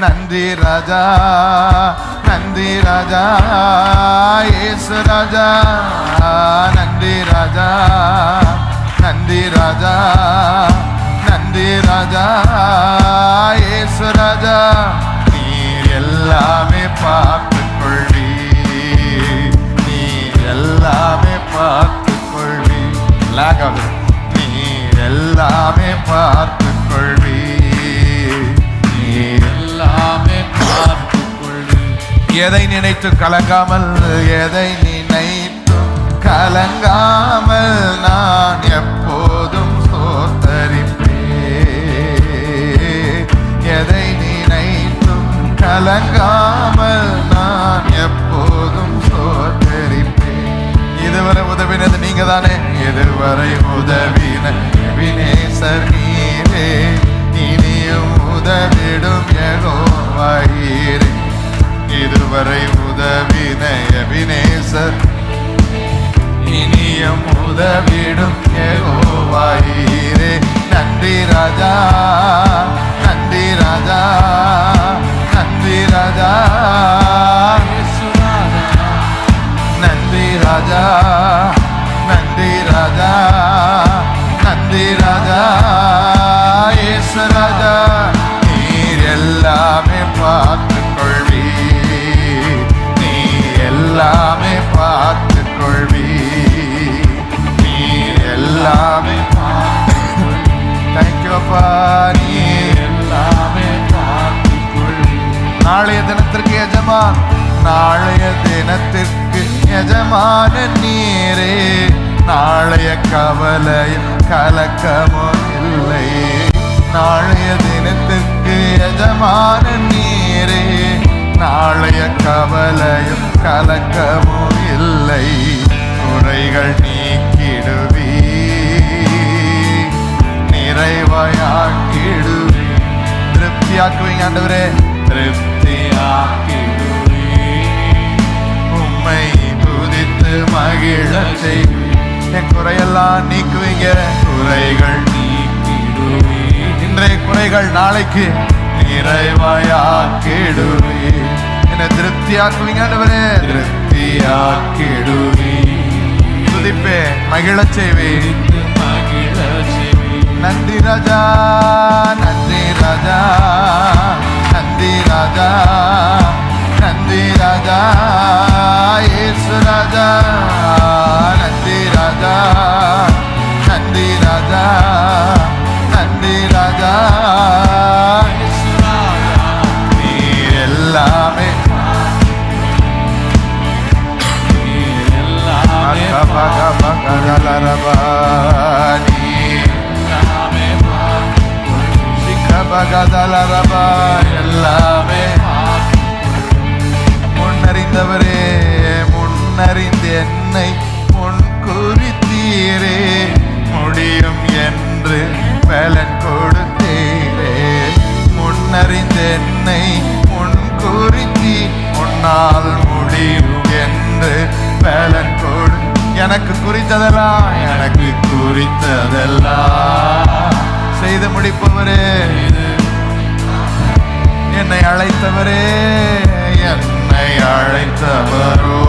நன்றி ராஜா நன்றி ராஜா ஏசு ராஜா நன்றி ராஜா நன்றி ராஜா நன்றி ராஜா ஏசு ராஜா. நீர் எல்லாமே பார்த்து எதை நினைத்து கலங்காமல் எதை நினைத்து கலங்காமல் நான் எப்போதும் சோத்தரிப்பே எதை நினைத்தும் கலங்காமல் நான் எப்போதும் சோத்தரிப்பேன் இதுவரை உதவினது நீங்க தானே இதுவரை உதவின வினேசர் நீரே. இனியும் உதவிடும் யெகோவாயீரே இதுவரை உதவின எபினேசர் இனியும் உதவிடும் யெகோவாயீரே. நன்றி ராஜா நன்றி ராஜா நன்றி ராஜா. நன்றி ராஜா. எஜமான் நாளைய தினத்திற்கு எஜமான நீரே. நாளைய கவலையும் கலக்கமும் இல்லை. நாளைய தினத்திற்கு எஜமான நீரே. நாளைய கவலையும் கலக்கமும் இல்லை. குறைகள் நீக்கிடுவீ நிறைவாயாக்கிடுவீ திருப்தியாக்குவீங்க ஆண்டவரே. திருப்தியாக்கிடுவீ துதித்து மகிழ செய்வீ என் குறையெல்லாம் நீக்குவீங்க குறைகள் நீக்கிடுவி இன்றைய குறைகள் நாளைக்கு நிறைவாயாக்கிடுவீ என்னை திருப்தியாக்குவீங்க ஆண்டவரே? திருப்தியாக்கிடுவீ துதிப்பே மகிழச் செய்வீ மகிழ செவி நன்றி ராஜா நந்தி ராஜா நந்தி ராஜா நந்தி ராஜா. அகபகபகதலரபானி. எல்லாமே பார்த்துக் கொள்வி முன்னறிந்தவரே முன்னறிந்து என்னை முன் குறித்தீரே. முடியும் என்று பலன் கொடுத்தீரே. முன்னறிந்து என்னை எனக்கு குறித்ததெல்லாம் எனக்கு குறித்ததெல்லாம் செய்து முடிப்பவரே என்னை அழைத்தவரே என்னை அழைத்தவரோ.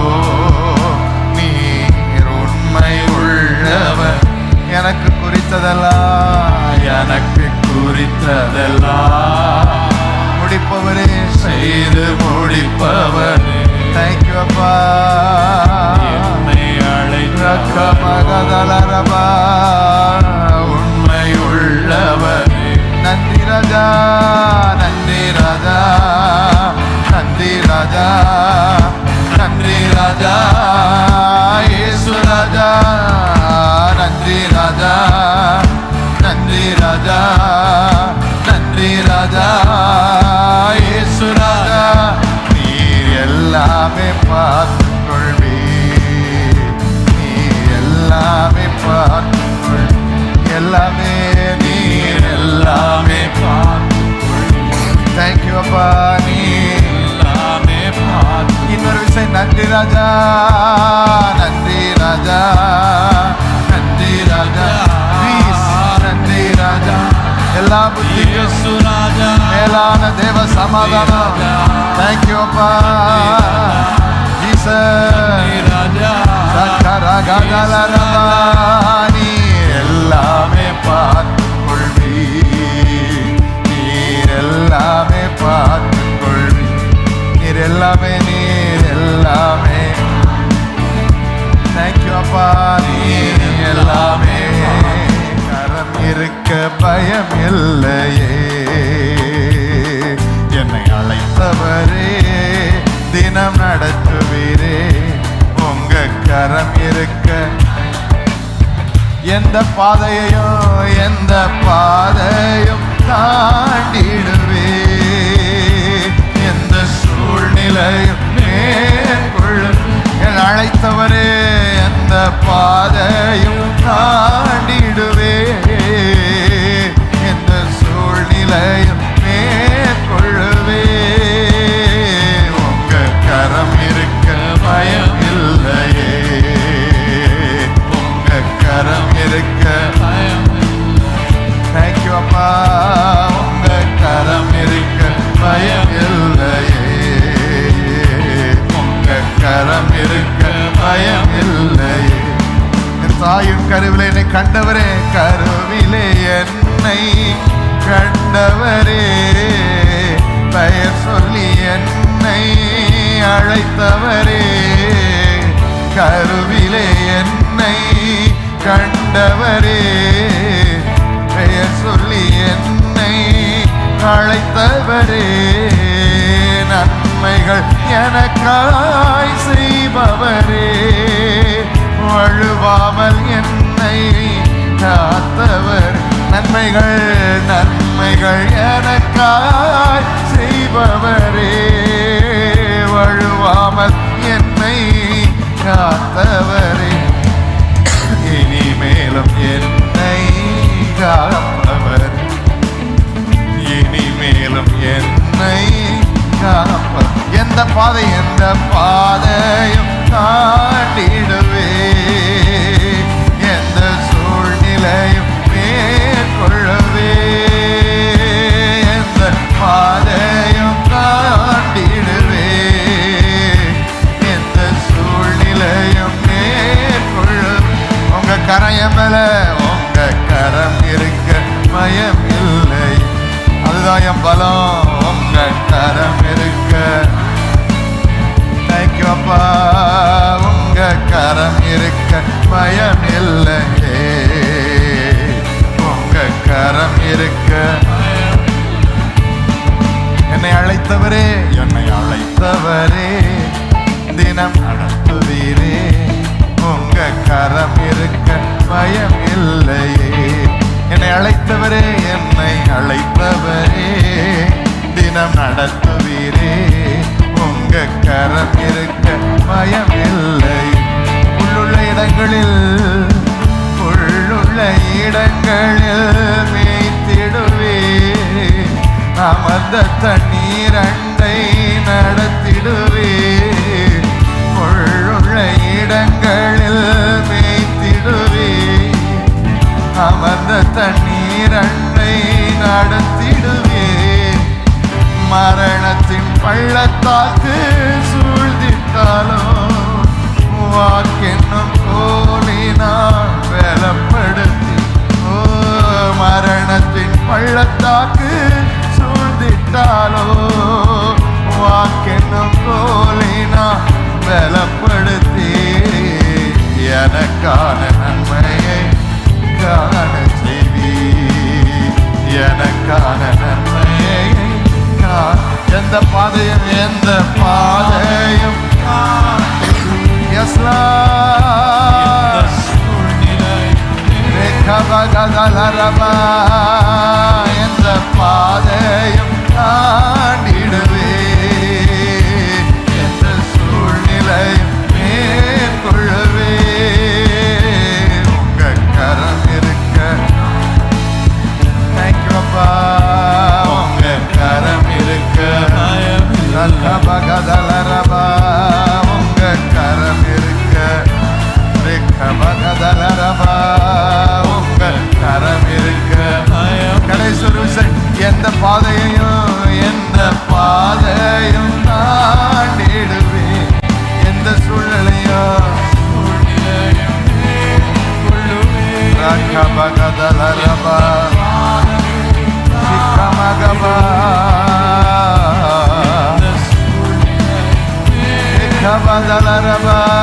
நீர் உண்மை உள்ளவர் எனக்கு குறித்ததெல்லாம் எனக்கு குறித்ததெல்லாம் முடிப்பவரே செய்து முடிப்பவர். தேங்க்யூ அப்பா. அழைத்த ரக்கமகதலரபா உண்மை உள்ளவர் நன்றி ராஜா நன்றி ராஜா நன்றி ராஜா நன்றி ராஜா இயேசு ராஜா நன்றி ராஜா நன்றி ராஜா நன்றி ராஜா இயேசு ராஜா. நீர் எல்லாமே பார்த்துக் எல்லாமே நீர் எல்லாமே தேங்க்யூ அப்பா நீர். எல்லாமே பார்த்து இன்னொரு விஷயம் நன்றி ராஜா. நன்றி ராஜா. நன்றி ராஜா. Please, நன்றி ராஜா. எல்லா புத்திக்கும் இயேசு ராஜா. மேலான தேவ சமாதானம். தேங்க்யூ அப்பா. ஜீசஸ் நீ ராஜா. சக்கரகதலரபா, தினம் நடத்துவீரே உங்க கரம் இருக்க. எந்த பாதையையும் எந்த பாதையும் தாண்டிடுவே. எந்த சூழ்நிலையும் மேற்கொள்ளும். என் அழைத்தவரே எந்த பாதையும் தாண்டிடுவே கருவிலே என்னை கண்டவரே. பெயர் சொல்லி என்னை அழைத்தவரே. நன்மைகள் எனக்காய் செய்பவரே. வழுவாமல் என்னை காத்தவர். நன்மைகள் நன்மைகள் என பாதை எந்த பாதையும் தாண்டி என்னை அழைத்தவரே என்னை அழைத்தவரே தினம் நடத்துவீரே. உங்க கரம் இருக்க பயம் இல்லையே என்னை அழைத்தவரே என்னை அழைத்தவரே தினம் நடத்துவீரே. உங்க கரம் இருக்க பயம் இல்லை உள்ளுள்ள இடங்களில் உள்ளுள்ள இடங்களில் அமர்ந்த தண்ணீர் அண்டை நடத்திடுவே. உள்ளுள்ள இடங்களில் மேய்த்திடுவே. அமர்ந்த தண்ணீர் அண்டை நடத்திடுவே. மரணத்தின் பள்ளத்தாக்கு சூழ்ந்திட்டாலும் வாக்கென்னும் கோலினால் பலப்படுத்தி ஓ மரணத்தின் பள்ளத்தாக்கு எஸ்லா ரேகபகதலரபா எந்த பாதையும் kaba gadalara ba Şikama gaba Kaba gadalara